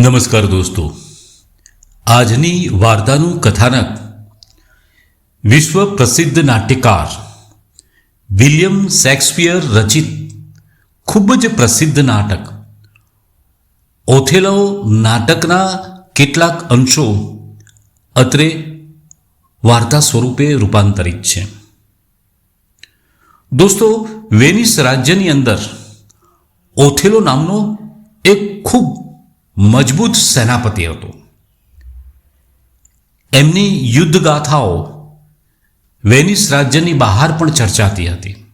નમસ્કાર દોસ્તો. આજની વાર્તાનું કથાનક. વિશ્વ પ્રસિદ્ધ નાટ્યકાર વિલિયમ શેક્સપિયર રચિત ખૂબ જ પ્રસિદ્ધ નાટક. ઓથેલો નાટકના કેટલાક અંશો અત્રે વાર્તા સ્વરૂપે રૂપાંતરિત છે. દોસ્તો, વેનિસ રાજ્યની અંદર ઓથેલો નામનો એક ખૂબ મજબૂત સેનાપતિ હતો. એમની યુદ્ધ ગાથાઓ વેનિસ રાજ્યની બહાર પણ ચર્ચાતી હતી.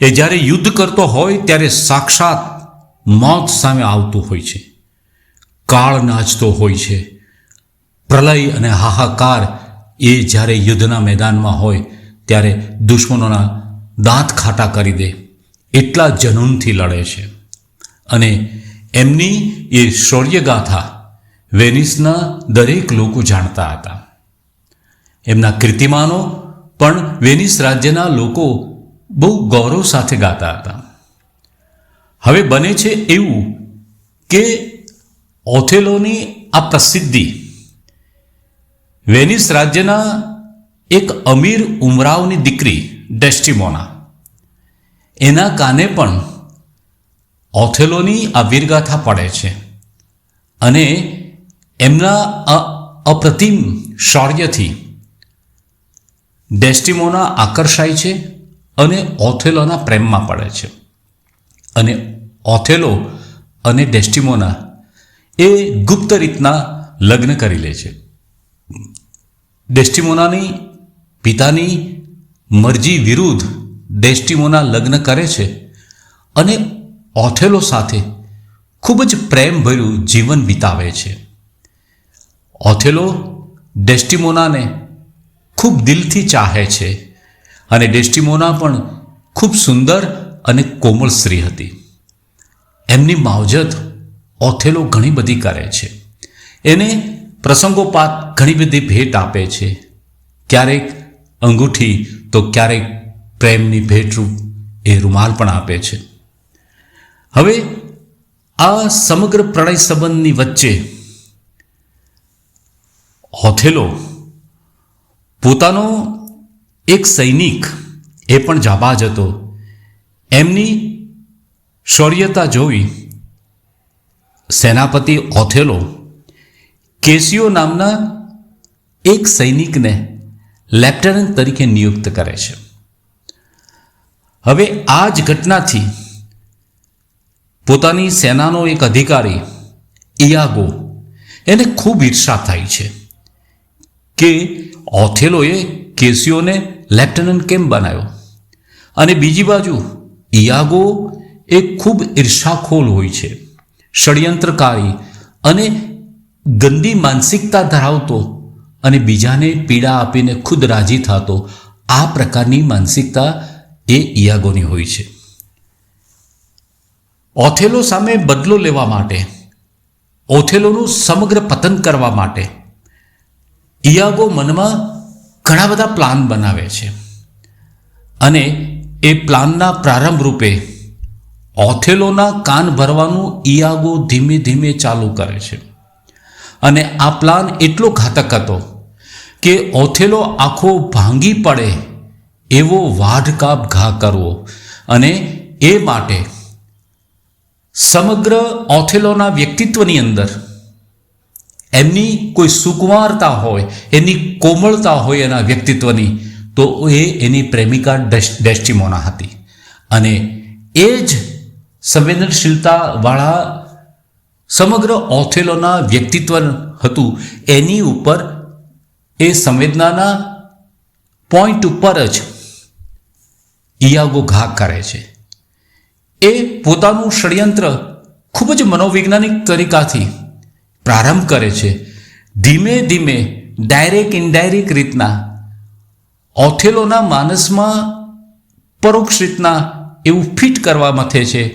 એ જ્યારે યુદ્ધ કરતો હોય ત્યારે સાક્ષાત મોત સામે આવતું હોય છે. કાળ નાચતો હોય છે. પ્રલય અને હાહાકાર એ જ્યારે યુદ્ધના મેદાનમાં હોય ત્યારે દુશ્મનોના દાંત ખાટા કરી દે. એટલા જનૂનથી લડે છે. અને એમની એ શૌર્યગાથા વેનિસના દરેક લોકો જાણતા હતા. એમના કીર્તિમાનો પણ વેનિસ રાજ્યના લોકો બહુ ગૌરવ સાથે ગાતા હતા. હવે બને છે એવું કે ઓથેલોની આ પ્રસિદ્ધિ વેનિસ રાજ્યના એક અમીર ઉમરાવની દીકરી ડેસ્ટિમોના એના કાને પણ ઓથેલોની આ વીરગાથા પડે છે. અને એમના અપ્રતિમ શૌર્યથી ડેસ્ટિમોના આકર્ષાય છે અને ઓથેલોના પ્રેમમાં પડે છે. અને ઓથેલો અને ડેસ્ટિમોના એ ગુપ્ત રીતના લગ્ન કરી લે છે. ડેસ્ટિમોનાની પિતાની મરજી વિરુદ્ધ ડેસ્ટિમોના લગ્ન કરે છે અને ઓથેલો સાથે ખૂબ જ પ્રેમભર્યું જીવન વિતાવે છે. ઓથેલો ડેસ્ટિમોનાને ખૂબ દિલથી ચાહે છે અને ડેસ્ટિમોના પણ ખૂબ સુંદર અને કોમળ સ્ત્રી હતી. એમની માવજત ઓથેલો ઘણી બધી કરે છે. એને પ્રસંગોપાત ઘણી બધી ભેટ આપે છે. ક્યારેક અંગૂઠી તો ક્યારેક પ્રેમની ભેટરૂપ એ રૂમાલ પણ આપે છે. હવે આ સમગ્ર પ્રણય સંબંધની વચ્ચે ઓથેલો પોતાનો એક સૈનિક એ પણ જાબાજ હતો. એમની શૌર્યતા જોઈ સેનાપતિ ઓથેલો કેસિયો નામના એક સૈનિકને લેફ્ટનન્ટ તરીકે નિયુક્ત કરે છે. હવે આ જ ઘટનાથી પોતાની સેનાનો એક અધિકારી, ઇયાગો, એને ખૂબ ઈર્ષા થાય છે કે ઓથેલોએ કેસીઓને લેફ્ટનન્ટ કેમ બનાવ્યો? અને બીજી બાજુ, ઇયાગો એ ખૂબ ઈર્ષાખોલ હોય છે, ષડયંત્રકારી અને ગંદી માનસિકતા ધરાવતો અને બીજાને પીડા આપીને ખુદ રાજી થતો, આ પ્રકારની માનસિકતા એ ઇયાગોની હોય છે. ઓથેલો સામે બદલો લેવા માટે, ઓથેલોનું સમગ્ર પતન કરવા માટે ઇયાગો મનમાં ઘણા બધા પ્લાન બનાવે છે. અને એ પ્લાનના પ્રારંભ રૂપે ઓથેલોના કાન ભરવાનું ઇયાગો ધીમે ધીમે ચાલુ કરે છે. અને આ પ્લાન એટલો ઘાતક હતો કે ઓથેલો આખો ભાંગી પડે એવો વાઢકાપ ઘા કરવો અને એ માટે સમગ્ર ઓથેલોના વ્યક્તિત્વની અંદર એમની કોઈ સુકુમારતા હોય, એની કોમળતા હોય એના વ્યક્તિત્વની, તો એ એની પ્રેમિકા ડેસ- ડેસ્ટિમોના હતી. અને એ જ સંવેદનશીલતાવાળા સમગ્ર ઓથેલોના વ્યક્તિત્વ હતું, એની ઉપર, એ સંવેદનાના પોઈન્ટ ઉપર જ ઇયાગો ઘા કરે છે. એ પોતાનું ષડયંત્ર ખૂબ જ મનોવૈજ્ઞાનિક તરીકાથી પ્રારંભ કરે છે. ધીમે ધીમે ડાયરેક્ટ ઇનડાયરેક્ટ રીતના ઓથેલોના માનસમાં પરોક્ષ રીતના એવું ફિટ કરવા મથે છે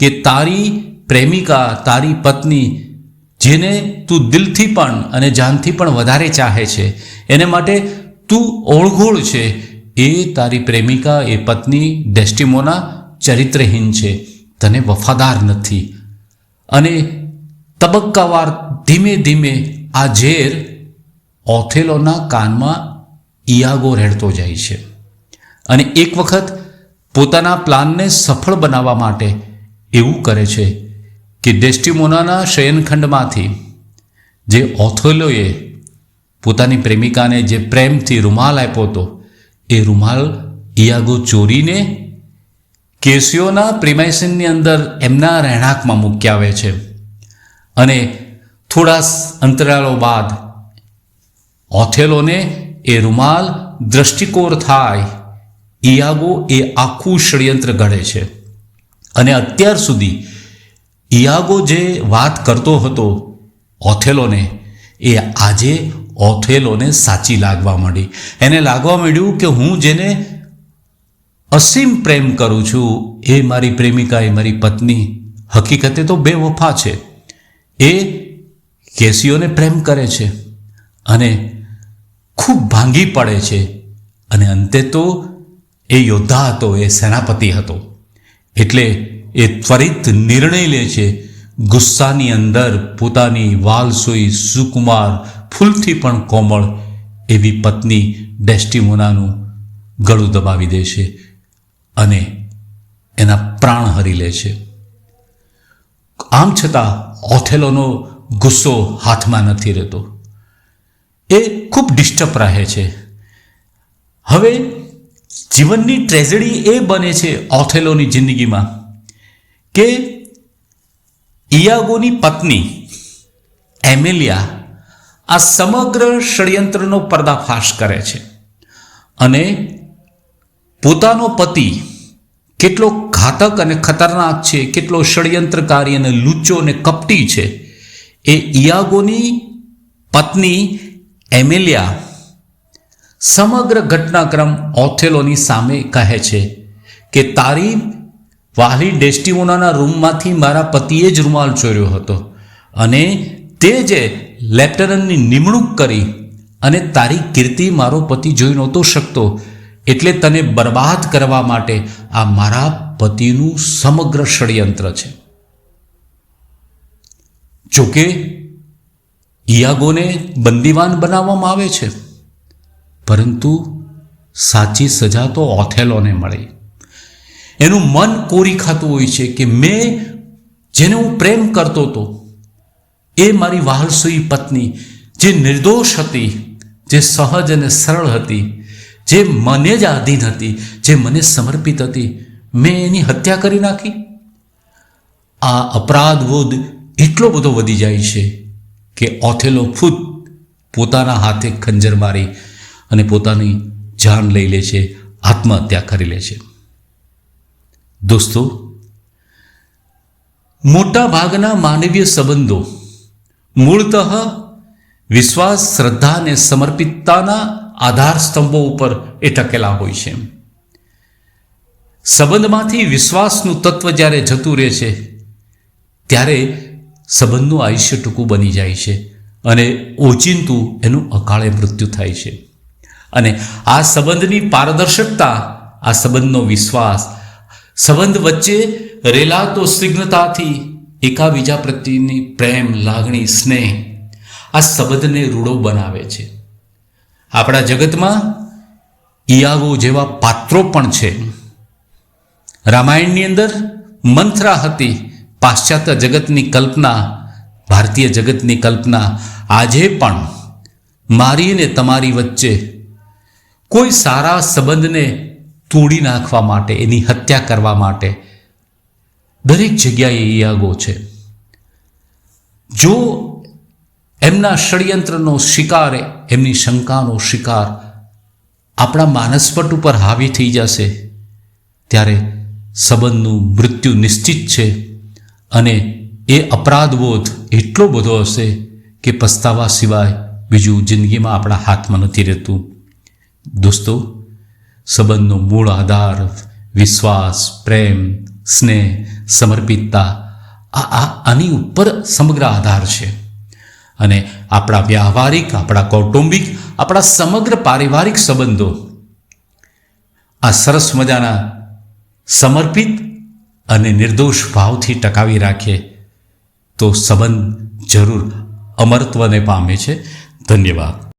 કે તારી પ્રેમિકા, તારી પત્ની, જેને તું દિલથી પણ અને જાનથી પણ વધારે ચાહે છે, એને માટે તું ઓળઘોળ છે. એ તારી પ્રેમિકા, એ પત્ની, ડેસ્ટિમોના ચરિત્રહીન છે, તને વફાદાર નથી. અને તબક્કાવાર ધીમે ધીમે આ ઝેર ઓથેલોના કાનમાં ઇયાગો રેડતો જાય છે. અને એક વખત પોતાના પ્લાનને સફળ બનાવવા માટે એવું કરે છે કે ડેસ્ટિમોનાના શયનખંડમાંથી જે ઓથેલોએ પોતાની પ્રેમિકાને જે પ્રેમથી રૂમાલ આપ્યો હતો, એ રૂમાલ ઇયાગો ચોરીને કેસિયોના પ્રિમાઇસનની અંદર એમના રહેણાંકમાં મૂકી આવે છે. અને થોડા અંતરાળો બાદ ઓથેલોને એ રૂમાલ દ્રષ્ટિકોર થાય, ઇયાગો એ આખું ષડયંત્ર ઘડે છે. અને અત્યાર સુધી ઇયાગો જે વાત કરતો હતો ઓથેલોને, એ આજે ઓથેલોને સાચી લાગવા માંડી. એને લાગવા માંડ્યું કે હું જેને અસીમ પ્રેમ કરું છું. એ મારી પ્રેમિકા, એ મારી પત્ની. હકીકતે તો બે વફા છે. એ કેસીઓને પ્રેમ કરે છે અને ખૂબ ભાંગી પડે છે. અને અંતે તો એ યોદ્ધા હતો, એ સેનાપતિ હતો. એટલે એ ત્વરિત નિર્ણય લે છે. ગુસ્સાની અંદર પોતાની વાલસોઈ સુકુમાર ફૂલથી પણ કોમળ એવી પત્ની ડેસ્ટિમોનાનું ગળું દબાવી દે છે. અને એના પ્રાણ હરી લે છે. આમ છતાં ઓથેલોનો ગુસ્સો હાથમાં નથી રહેતો. એ ખૂબ ડિસ્ટર્બ રહે છે. હવે જીવનની ટ્રેજેડી એ બને છે ઓથેલોની જિંદગીમાં કે ઇયાગોની પત્ની એમેલિયા આ સમગ્ર ષડયંત્રનો પર્દાફાશ કરે છે. અને પોતાનો પતિ કેટલો ઘાતક અને ખતરનાક છે, કેટલો ષડયંત્રકારી અને લુચ્ચો અને કપટી છે, એ ઇયાગોની પત્ની એમેલિયા સમગ્ર ઘટનાક્રમ ઓથેલોની સામે કહે છે કે, તારી વાલી ડેસ્ટિમોનાના રૂમમાંથી મારા પતિએ જ રૂમાલ ચોર્યો હતો અને તે જે લેફ્ટનન્ટની નિમણૂક કરી અને તારી કીર્તિ મારો પતિ જોઈ નહોતો શકતો એટલે તને બરબાદ કરવા માટે આ મારા પતિનું સમગ્ર ષડયંત્ર છે. જોકે ઇયાગોને બંદીવાન બનાવવામાં આવે છે, પરંતુ સાચી સજા તો ઓથેલોને મળી. એનું મન કોરી ખાતું હોય છે કે મેં જેને હું પ્રેમ કરતો હતો, એ મારી વાલસુઈ પત્ની, જે નિર્દોષ હતી, જે સહજ અને સરળ હતી જે મને જ આધીન હતી, જે મને સમર્પિત હતી, મેં એની હત્યા કરી નાખી. આ અપરાધબોધ એટલો બધો વધી જાય છે કે ઓથેલો ખુદ પોતાના હાથે ખંજર મારી અને પોતાની જાન લઈ લે છે, આત્મહત્યા કરી લે છે. દોસ્તો, મોટા ભાગના માનવીય સંબંધો મૂળતઃ વિશ્વાસ, શ્રદ્ધા અને સમર્પિતતાના આધાર સ્તંભો ઉપર એ ટકેલા હોય છે. સંબંધમાંથી વિશ્વાસનું તત્વ જ્યારે જતું રહે છે, ત્યારે સંબંધનું આયુષ્ય ટૂંકું બની જાય છે અને ઓચિંતું એનું અકાળે મૃત્યુ થાય છે. અને આ સંબંધની પારદર્શકતા, આ સંબંધનો વિશ્વાસ, સંબંધ વચ્ચે રેલાતો સ્નિગ્ધતાથી, એકાબીજા પ્રત્યેની પ્રેમ, લાગણી, સ્નેહ, આ સંબંધને રૂડો બનાવે છે. આપણા જગતમાં ઇયાગો જેવા પાત્રો પણ છે. રામાયણની અંદર મંથરા હતી પાશ્ચાત્ય જગતની કલ્પના, ભારતીય જગતની કલ્પના, આજે પણ મારી અને તમારી વચ્ચે કોઈ સારા સંબંધને તોડી નાખવા માટે, એની હત્યા કરવા માટે દરેક જગ્યાએ યાગો છે. જો એમના ષડયંત્રનો શિકાર, એમની શંકાનો શિકાર આપણા માનસપટ ઉપર હાવી થઈ જશે ત્યારે સંબંધનું મૃત્યુ નિશ્ચિત છે અને એ અપરાધબોધ એટલો બધો હશે કે પસ્તાવા સિવાય બીજું જિંદગીમાં આપણા હાથમાં નથી રહેતું. દોસ્તો, સંબંધનો મૂળ આધાર વિશ્વાસ, પ્રેમ, સ્નેહ, સમર્પિતતા આ આની ઉપર સમગ્ર આધાર છે. અને આપણા વ્યવહારિક, આપણા કૌટુંબિક, આપણા સમગ્ર પારિવારિક સંબંધો આ સરસ મજાના સમર્પિત અને નિર્દોષ ભાવથી ટકાવી રાખીએ તો સંબંધ જરૂર અમરત્વને પામે છે. ધન્યવાદ.